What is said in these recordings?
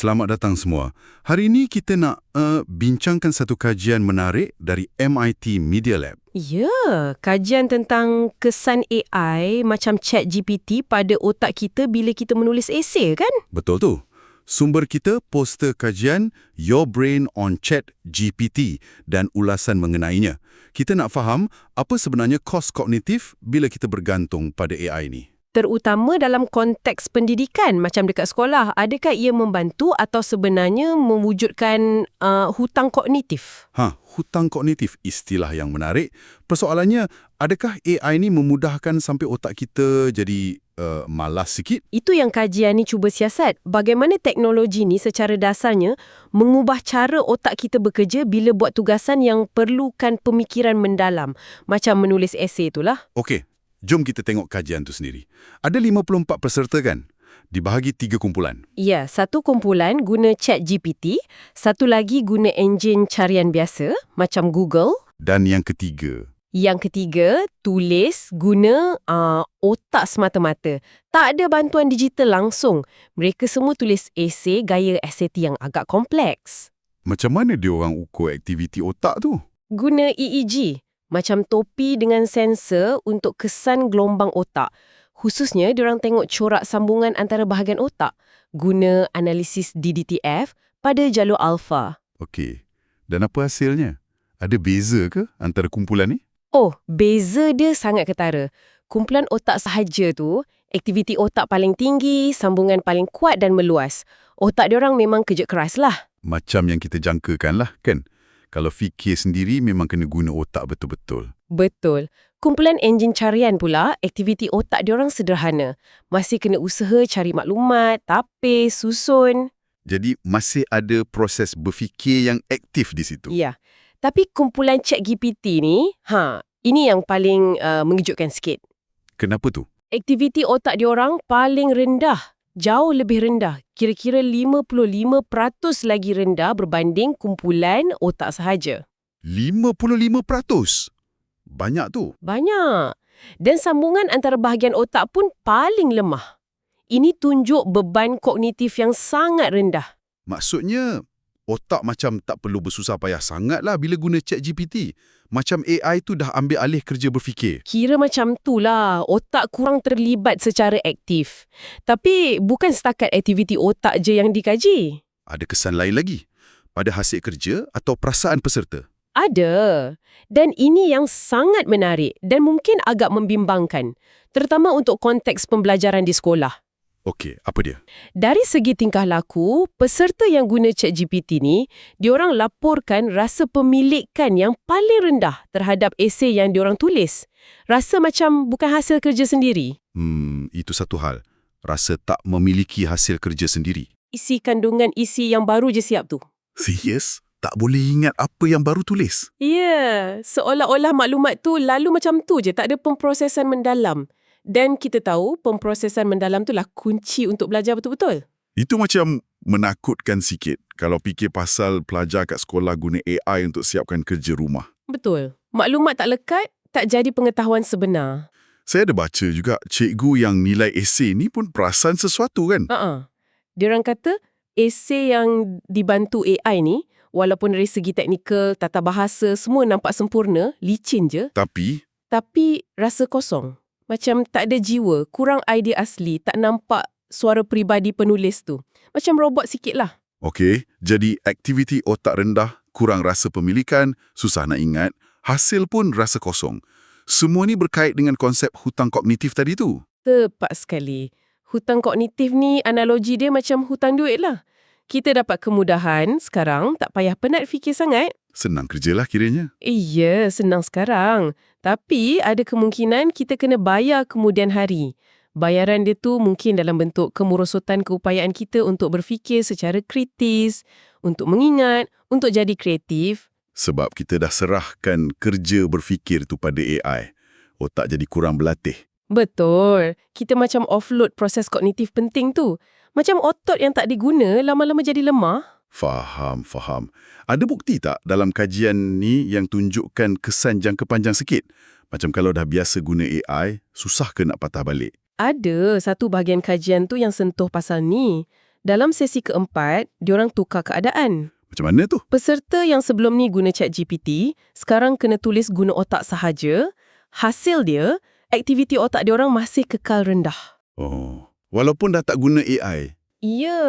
Selamat datang semua. Hari ini kita nak uh, bincangkan satu kajian menarik dari MIT Media Lab. Ya, kajian tentang kesan AI macam chat GPT pada otak kita bila kita menulis esei kan? Betul tu. Sumber kita poster kajian Your Brain on Chat GPT dan ulasan mengenainya. Kita nak faham apa sebenarnya kos kognitif bila kita bergantung pada AI ni. Terutama dalam konteks pendidikan macam dekat sekolah, adakah ia membantu atau sebenarnya mewujudkan uh, hutang kognitif? Ha, hutang kognitif istilah yang menarik. Persoalannya, adakah AI ni memudahkan sampai otak kita jadi uh, malas sikit? Itu yang kajian ni cuba siasat. Bagaimana teknologi ni secara dasarnya mengubah cara otak kita bekerja bila buat tugasan yang perlukan pemikiran mendalam. Macam menulis esei itulah. Okey, jom kita tengok kajian tu sendiri. Ada 54 peserta kan? Dibahagi tiga kumpulan. Ya, satu kumpulan guna chat GPT, satu lagi guna enjin carian biasa macam Google. Dan yang ketiga, Yang ketiga, tulis guna uh, otak semata-mata. Tak ada bantuan digital langsung. Mereka semua tulis esei gaya SAT yang agak kompleks. macam mana dia orang ukur aktiviti otak tu? Guna EEG, macam topi dengan sensor untuk kesan gelombang otak. Khususnya, diorang tengok corak sambungan antara bahagian otak guna analisis DDTF pada jalur alfa. Okey. Dan apa hasilnya? Ada beza ke antara kumpulan ni? Oh, beza dia sangat ketara. Kumpulan otak sahaja tu, aktiviti otak paling tinggi, sambungan paling kuat dan meluas. Otak diorang memang kerja keras lah. Macam yang kita jangkakan lah, kan? Kalau fikir sendiri memang kena guna otak betul-betul. Betul. Kumpulan enjin carian pula, aktiviti otak diorang sederhana. Masih kena usaha cari maklumat, tapis, susun. Jadi masih ada proses berfikir yang aktif di situ. Ya. Tapi kumpulan chat GPT ni, ha, ini yang paling uh, mengejutkan sikit. Kenapa tu? Aktiviti otak diorang paling rendah. Jauh lebih rendah. Kira-kira 55% lagi rendah berbanding kumpulan otak sahaja. 55%. Banyak tu. Banyak. Dan sambungan antara bahagian otak pun paling lemah. Ini tunjuk beban kognitif yang sangat rendah. Maksudnya, otak macam tak perlu bersusah payah sangat lah bila guna chat GPT. Macam AI tu dah ambil alih kerja berfikir. Kira macam tu lah, otak kurang terlibat secara aktif. Tapi bukan setakat aktiviti otak je yang dikaji. Ada kesan lain lagi. Pada hasil kerja atau perasaan peserta. Ada. Dan ini yang sangat menarik dan mungkin agak membimbangkan. Terutama untuk konteks pembelajaran di sekolah. Okey, apa dia? Dari segi tingkah laku, peserta yang guna ChatGPT ni, diorang laporkan rasa pemilikan yang paling rendah terhadap esei yang diorang tulis. Rasa macam bukan hasil kerja sendiri. Hmm, itu satu hal. Rasa tak memiliki hasil kerja sendiri. Isi kandungan isi yang baru je siap tu. Serius? Tak boleh ingat apa yang baru tulis? Ya, yeah, seolah-olah maklumat tu lalu macam tu je, tak ada pemprosesan mendalam. Dan kita tahu pemprosesan mendalam tu lah kunci untuk belajar betul-betul. Itu macam menakutkan sikit kalau fikir pasal pelajar kat sekolah guna AI untuk siapkan kerja rumah. Betul. Maklumat tak lekat, tak jadi pengetahuan sebenar. Saya ada baca juga cikgu yang nilai esei ni pun perasan sesuatu kan? Uh-uh. Diorang kata esei yang dibantu AI ni, walaupun dari segi teknikal, tata bahasa, semua nampak sempurna, licin je, Tapi, tapi rasa kosong. Macam tak ada jiwa, kurang idea asli, tak nampak suara peribadi penulis tu. Macam robot sikit lah. okey, jadi aktiviti otak rendah, kurang rasa pemilikan, susah nak ingat, hasil pun rasa kosong. Semua ni berkait dengan konsep hutang kognitif tadi tu. Tepat sekali. Hutang kognitif ni analogi dia macam hutang duit lah. Kita dapat kemudahan sekarang, tak payah penat fikir sangat. Senang kerjalah kiranya. Iya, senang sekarang. Tapi ada kemungkinan kita kena bayar kemudian hari. Bayaran dia tu mungkin dalam bentuk kemerosotan keupayaan kita untuk berfikir secara kritis, untuk mengingat, untuk jadi kreatif. Sebab kita dah serahkan kerja berfikir tu pada AI. Otak jadi kurang berlatih. Betul. Kita macam offload proses kognitif penting tu. Macam otot yang tak diguna lama-lama jadi lemah. Faham, faham. Ada bukti tak dalam kajian ni yang tunjukkan kesan jangka panjang sikit? Macam kalau dah biasa guna AI, susah ke nak patah balik? Ada satu bahagian kajian tu yang sentuh pasal ni. Dalam sesi keempat, diorang tukar keadaan. Macam mana tu? Peserta yang sebelum ni guna chat GPT, sekarang kena tulis guna otak sahaja. Hasil dia, aktiviti otak diorang masih kekal rendah. Oh, walaupun dah tak guna AI. Ya,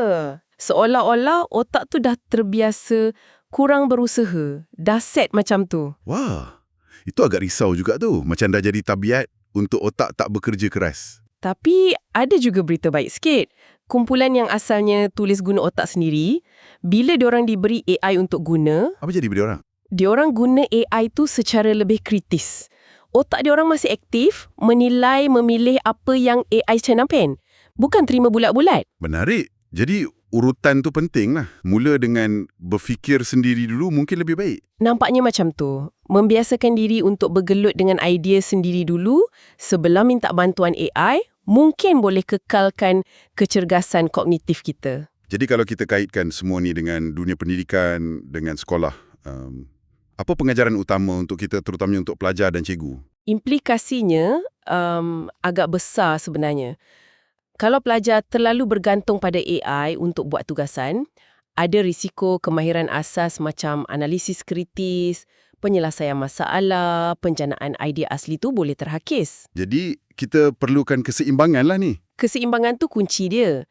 seolah-olah otak tu dah terbiasa kurang berusaha. Dah set macam tu. Wah, itu agak risau juga tu. Macam dah jadi tabiat untuk otak tak bekerja keras. Tapi ada juga berita baik sikit. Kumpulan yang asalnya tulis guna otak sendiri, bila diorang diberi AI untuk guna, Apa jadi benda orang? diorang guna AI tu secara lebih kritis. Otak diorang masih aktif, menilai, memilih apa yang AI canampen. Bukan terima bulat-bulat. Menarik. Jadi urutan tu penting lah. Mula dengan berfikir sendiri dulu mungkin lebih baik. Nampaknya macam tu. Membiasakan diri untuk bergelut dengan idea sendiri dulu sebelum minta bantuan AI, mungkin boleh kekalkan kecergasan kognitif kita. Jadi kalau kita kaitkan semua ni dengan dunia pendidikan, dengan sekolah, um, apa pengajaran utama untuk kita terutamanya untuk pelajar dan cikgu? Implikasinya um, agak besar sebenarnya. Kalau pelajar terlalu bergantung pada AI untuk buat tugasan, ada risiko kemahiran asas macam analisis kritis, penyelesaian masalah, penjanaan idea asli tu boleh terhakis. Jadi kita perlukan keseimbangan lah ni. Keseimbangan tu kunci dia.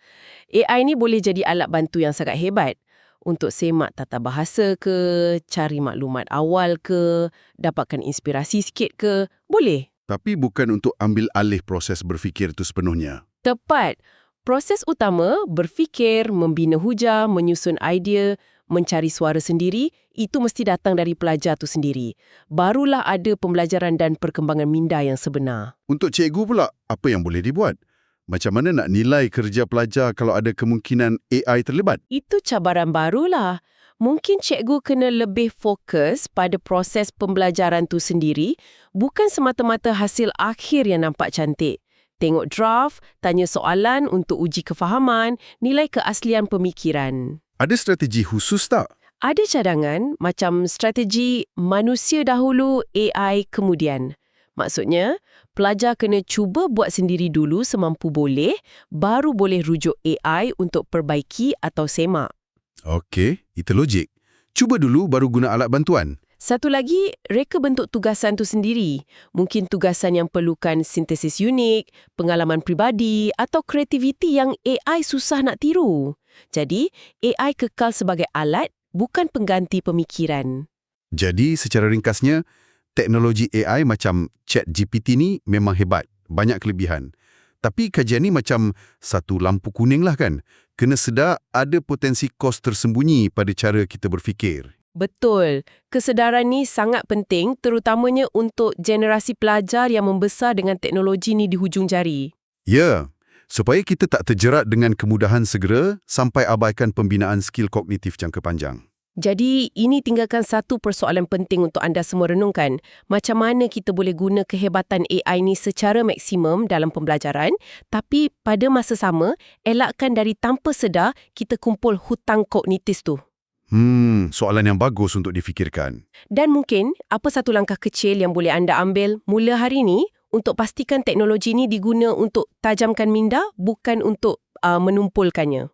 AI ni boleh jadi alat bantu yang sangat hebat untuk semak tata bahasa ke, cari maklumat awal ke, dapatkan inspirasi sikit ke, boleh. Tapi bukan untuk ambil alih proses berfikir itu sepenuhnya. Tepat. Proses utama, berfikir, membina hujah, menyusun idea, mencari suara sendiri, itu mesti datang dari pelajar tu sendiri. Barulah ada pembelajaran dan perkembangan minda yang sebenar. Untuk cikgu pula, apa yang boleh dibuat? Macam mana nak nilai kerja pelajar kalau ada kemungkinan AI terlibat? Itu cabaran barulah. Mungkin cikgu kena lebih fokus pada proses pembelajaran tu sendiri, bukan semata-mata hasil akhir yang nampak cantik. Tengok draft, tanya soalan untuk uji kefahaman, nilai keaslian pemikiran. Ada strategi khusus tak? Ada cadangan macam strategi manusia dahulu, AI kemudian. Maksudnya, pelajar kena cuba buat sendiri dulu semampu boleh, baru boleh rujuk AI untuk perbaiki atau semak. Okey, itu logik. Cuba dulu baru guna alat bantuan. Satu lagi, reka bentuk tugasan tu sendiri. Mungkin tugasan yang perlukan sintesis unik, pengalaman pribadi atau kreativiti yang AI susah nak tiru. Jadi, AI kekal sebagai alat, bukan pengganti pemikiran. Jadi, secara ringkasnya, teknologi AI macam ChatGPT ni memang hebat, banyak kelebihan. Tapi kajian ni macam satu lampu kuning lah kan. Kena sedar ada potensi kos tersembunyi pada cara kita berfikir. Betul. Kesedaran ni sangat penting terutamanya untuk generasi pelajar yang membesar dengan teknologi ni di hujung jari. Ya, supaya kita tak terjerat dengan kemudahan segera sampai abaikan pembinaan skil kognitif jangka panjang. Jadi, ini tinggalkan satu persoalan penting untuk anda semua renungkan. Macam mana kita boleh guna kehebatan AI ni secara maksimum dalam pembelajaran, tapi pada masa sama, elakkan dari tanpa sedar kita kumpul hutang kognitif tu. Hmm, soalan yang bagus untuk difikirkan. Dan mungkin, apa satu langkah kecil yang boleh anda ambil mula hari ini untuk pastikan teknologi ini diguna untuk tajamkan minda, bukan untuk uh, menumpulkannya.